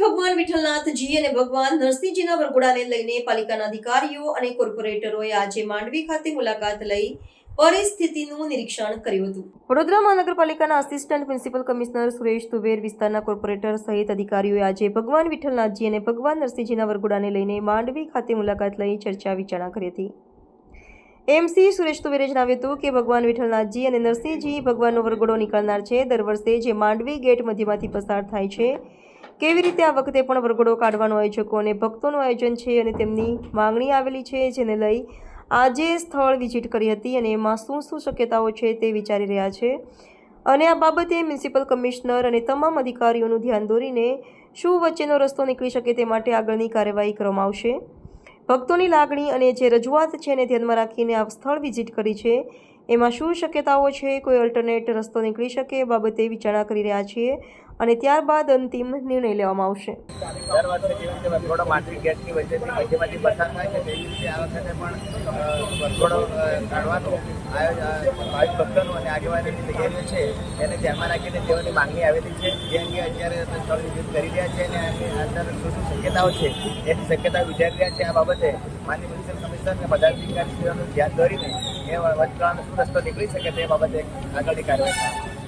વિઠ્ઠલનાથજી અને ભગવાન નરસિંહજીના વરઘોડાને લઈને પાલિકાના અધિકારીઓ અને કોર્પોરેટરોએ આજે માંડવી ખાતે મુલાકાત લઈ પરિસ્થિતિનું નિરીક્ષણ કર્યું હતું. વડોદરા મહાનગરપાલિકાના આસિસ્ટન્ટ પ્રિન્સિપલ કમિશનર સુરેશ દુબેર વિસ્તારના કોર્પોરેટર સહિત અધિકારીઓએ આજે ભગવાન વિઠ્ઠલનાથજી અને ભગવાન નરસિંહજીના વરઘોડાને લઈને માંડવી ખાતે મુલાકાત લઈ ચર્ચા વિચારણા કરી હતી. એમસી સુરેશ તુવેરે જણાવ્યું હતું કે ભગવાન વિઠ્ઠલનાથજી અને નરસિંહજી ભગવાનનો વરઘોડો નીકળનાર છે. દર વર્ષે જે માંડવી ગેટ મધ્યમાંથી પસાર થાય છે. કેવી રીતે આ વખતે પણ વરઘોડો કાઢવાનો આયોજકો અને ભક્તોનું આયોજન છે અને તેમની માંગણી આવેલી છે જેને લઈ આજે સ્થળ વિઝિટ કરી હતી અને એમાં શું શું શક્યતાઓ છે તે વિચારી રહ્યા છે. અને આ બાબતે મ્યુનિસિપલ કમિશનર અને તમામ અધિકારીઓનું ધ્યાન દોરીને શું વચ્ચેનો રસ્તો નીકળી શકે તે માટે આગળની કાર્યવાહી કરવામાં આવશે. ભક્તોની લાગણી અને જે રજૂઆત છે એને ધ્યાનમાં રાખીને આ સ્થળ વિઝિટ કરી છે. એમાં શું શક્યતાઓ છે? કોઈ અલ્ટરનેટ રસ્તો નીકળી શકે એ બાબતે વિચારણા કરી રહ્યા છીએ અને ત્યારબાદ અંતિમ નિર્ણય લેવામાં આવશે. દર વર્ષે જેવી રીતે પણ વરઘોડો અ, ભાવિક અને આગેવાનોની તૈયારીઓ છે. એને ધ્યાનમાં રાખીને તેઓની માંગણી આવેલી છે. જે અંગે અત્યારે કરી રહ્યા છે અને શક્યતાઓ છે એની શક્યતા વિચારી રહ્યા છે. આ બાબતે માન્ય મ્યુનિસિપલ કમિશનર અને પદાધિકારીશ્રીઓનું ધ્યાન દોરીને એ વચ્ચે શું રસ્તો નીકળી શકે તે બાબતે આગળની કાર્યવાહી